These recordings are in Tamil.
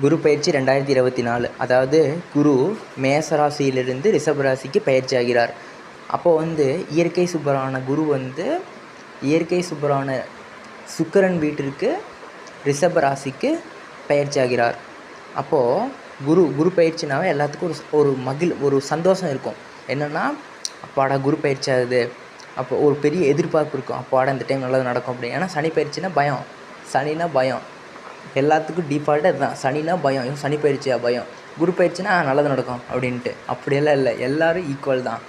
குரு பயிற்சி ரெண்டாயிரத்தி இருபத்தி நாலு. அதாவது குரு மேசராசியிலிருந்து ராசியிலிருந்து ராசிக்கு பயிற்சி ஆகிறார் அப்போது வந்து இயற்கை சுப்பரான குரு வந்து இயற்கை சுப்பரான சுக்கரன் வீட்டிற்கு ரிஷப ராசிக்கு பயிற்சி ஆகிறார் அப்போது குரு குரு பயிற்சினாவே எல்லாத்துக்கும் ஒரு ஒரு மகிழ் ஒரு சந்தோஷம் இருக்கும். என்னென்னா அப்பாடா குரு பயிற்சி ஆகுது. அப்போ ஒரு பெரிய எதிர்பார்ப்பு இருக்கும். அப்பாடா இந்த டைம் நல்லது நடக்கும் அப்படின்னு. ஏன்னா சனி பயிற்சினா பயம். சனினா பயம். எல்லாத்துக்கும் டிஃபால்ட்டாக இதுதான் சனினா பயம். ஐயோ சனி பயிற்சியா பயம். குரு பயிற்சினா நல்லது நடக்கும் அப்படின்ட்டு. அப்படியெல்லாம் இல்லை. எல்லாரும் ஈக்குவல் தான்.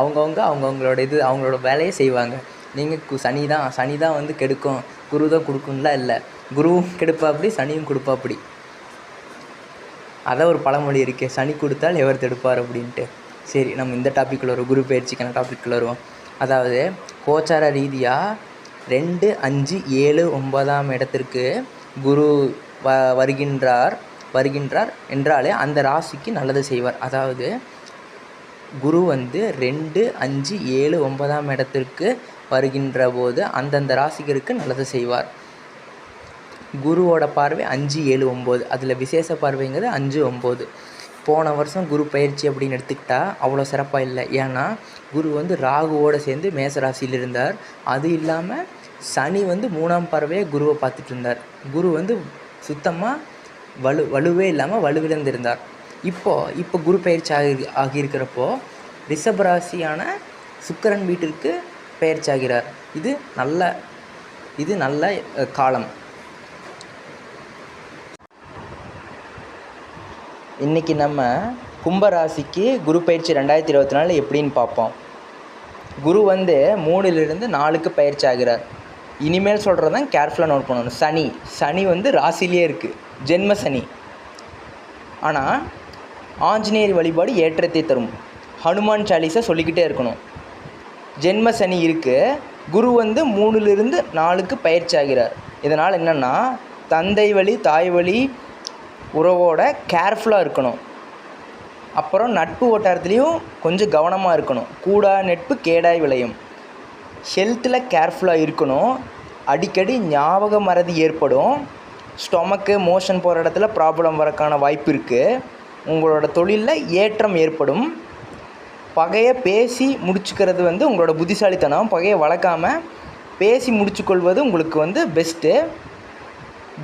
அவங்கவுங்க அவங்கவுங்களோட இது அவங்களோட வேலையை செய்வாங்க. நீங்கள் சனி தான். சனி தான் வந்து கெடுக்கும். குரு தான் கொடுக்கும்லாம் இல்லை. குருவும் கெடுப்பாப்படி சனியும் கொடுப்பாப்படி. அதான் ஒரு பழமொழி இருக்கே. சனி கொடுத்தால் எவர் தடுப்பார் அப்படின்ட்டு. சரி நம்ம இந்த டாப்பிக்கில் வருவோம். குரு பயிற்சிக்கான டாப்பிக்கில் வருவோம். அதாவது கோச்சார ரீதியாக ரெண்டு அஞ்சு ஏழு ஒன்பதாம் இடத்திற்கு குரு வ வருகின்றார் வருகின்றார் என்றாலே அந்த ராசிக்கு நல்லது செய்வார். அதாவது குரு வந்து ரெண்டு அஞ்சு ஏழு ஒன்பதாம் இடத்திற்கு வருகின்ற போது அந்தந்த ராசிகருக்கு நல்லது செய்வார். குருவோட பார்வை அஞ்சு ஏழு ஒம்பது. அதில் விசேஷ பார்வைங்கிறது அஞ்சு ஒம்பது. போன வருஷம் குரு பயிற்சி அப்படின்னு எடுத்துக்கிட்டால் அவ்வளோ சிறப்பாக இல்லை. ஏன்னா குரு வந்து ராகுவோடு சேர்ந்து மேசராசியில் இருந்தார். அது இல்லாமல் சனி வந்து மூணாம் பறவையை குருவை பார்த்துட்டு இருந்தார். குரு வந்து சுத்தமாக வலு வலுவே இல்லாமல் வலுவிழந்திருந்தார். இப்போது இப்போ குரு பயிற்சி ஆகி ஆகியிருக்கிறப்போ ரிஷபராசியான சுக்கரன் வீட்டிற்கு பயிற்சி ஆகிறார். இது நல்ல இது நல்ல காலம். இன்றைக்கி நம்ம கும்பராசிக்கு குரு பயிற்சி ரெண்டாயிரத்தி இருபத்தி நாலு எப்படின்னு பார்ப்போம். குரு வந்து மூணுலேருந்து நாலுக்கு பயிற்சி ஆகிறார். இனிமேல் சொல்கிறது தான் கேர்ஃபுல்லாக நோட் பண்ணணும். சனி சனி வந்து ராசிலேயே இருக்குது ஜென்ம சனி. ஆனால் ஆஞ்சநேயர் வழிபாடு ஏற்றத்தை தரும். ஹனுமான் சாலிஸை சொல்லிக்கிட்டே இருக்கணும். ஜென்ம சனி இருக்குது குரு வந்து மூணுலேருந்து நாலுக்கு பயிற்சி ஆகிறார். இதனால் என்னென்னா தந்தை வழி தாய் வழி உறவோட கேர்ஃபுல்லாக இருக்கணும். அப்புறம் நட்பு வட்டாரத்துலேயும் கொஞ்சம் கவனமாக இருக்கணும். கூடா நட்பு கேடாய் விளையும். ஹெல்த்தில் கேர்ஃபுல்லாக இருக்கணும். அடிக்கடி ஞாபக மறதி ஏற்படும். ஸ்டொமக்கு மோஷன் போகிற இடத்துல ப்ராப்ளம் வரக்கான வாய்ப்பு இருக்குது உங்களோட தொழிலில் ஏற்றம் ஏற்படும். பகையை பேசி முடிச்சுக்கிறது வந்து உங்களோட புத்திசாலித்தனம். பகையை வளர்க்காமல் பேசி முடிச்சுக்கொள்வது உங்களுக்கு வந்து பெஸ்ட்டு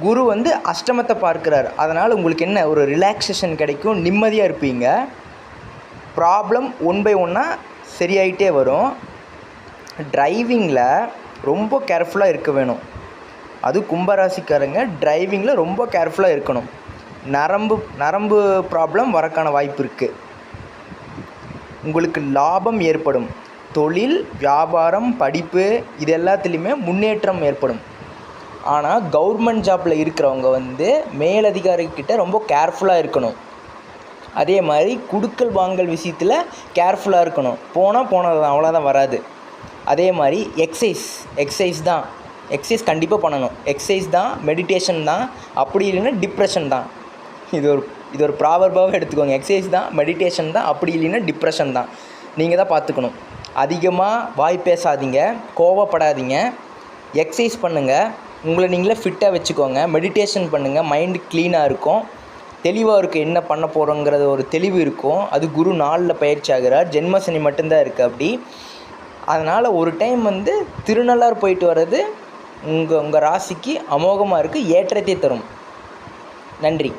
குரு வந்து அஷ்டமத்தை பார்க்குறார். அதனால் உங்களுக்கு என்ன ஒரு ரிலாக்ஸேஷன் கிடைக்கும் நிம்மதியாக இருப்பீங்க. ப்ராப்ளம் ஒன் பை ஒன்னாக சரியாயிட்டே வரும். டிரைவிங்கில் ரொம்ப கேர்ஃபுல்லாக இருக்க வேணும். அது கும்பராசிக்காரங்க டிரைவிங்கில் ரொம்ப கேர்ஃபுல்லாக இருக்கணும். நரம்பு நரம்பு ப்ராப்ளம் வரக்கான வாய்ப்பு இருக்குது உங்களுக்கு லாபம் ஏற்படும். தொழில் வியாபாரம் படிப்பு இது எல்லாத்துலேயுமே முன்னேற்றம் ஏற்படும். ஆனால் கவர்மெண்ட் ஜாப்பில் இருக்கிறவங்க வந்து மேலதிகாரிகிட்ட ரொம்ப கேர்ஃபுல்லாக இருக்கணும். அதே மாதிரி குடுக்கல் வாங்கல் விஷயத்தில் கேர்ஃபுல்லாக இருக்கணும். போனால் போனது தான் அவ்வளோதான் வராது. அதே மாதிரி எக்ஸசைஸ் எக்ஸசைஸ் தான். எக்ஸசைஸ் கண்டிப்பாக பண்ணணும். எக்ஸசைஸ் தான் மெடிடேஷன் தான். அப்படி இல்லைன்னா டிப்ரெஷன் தான். இது ஒரு இது ஒரு ப்ராபர்பாகவே எடுத்துக்கோங்க. எக்ஸசைஸ் தான் மெடிடேஷன் தான். அப்படி இல்லைன்னா டிப்ரெஷன் தான். நீங்கள் தான் பார்த்துக்கணும். அதிகமாக வாய் பேசாதீங்க. கோவப்படாதீங்க. எக்ஸசைஸ் பண்ணுங்கள் உங்களை நீங்களே ஃபிட்டாக வச்சுக்கோங்க. மெடிடேஷன் பண்ணுங்கள் மைண்டு க்ளீனாக இருக்கும். தெளிவாக இருக்குது என்ன பண்ண போகிறோங்கிறது ஒரு தெளிவு இருக்கும். அது குரு நாளில் பயிற்சி ஆகிறார். ஜென்மசனி மட்டும்தான் இருக்குது அப்படி. அதனால் ஒரு டைம் வந்து திருநள்ளார் போயிட்டு வர்றது உங்கள் உங்கள் ராசிக்கு அமோகமாக இருக்குது ஏற்றத்தை தரும். நன்றி.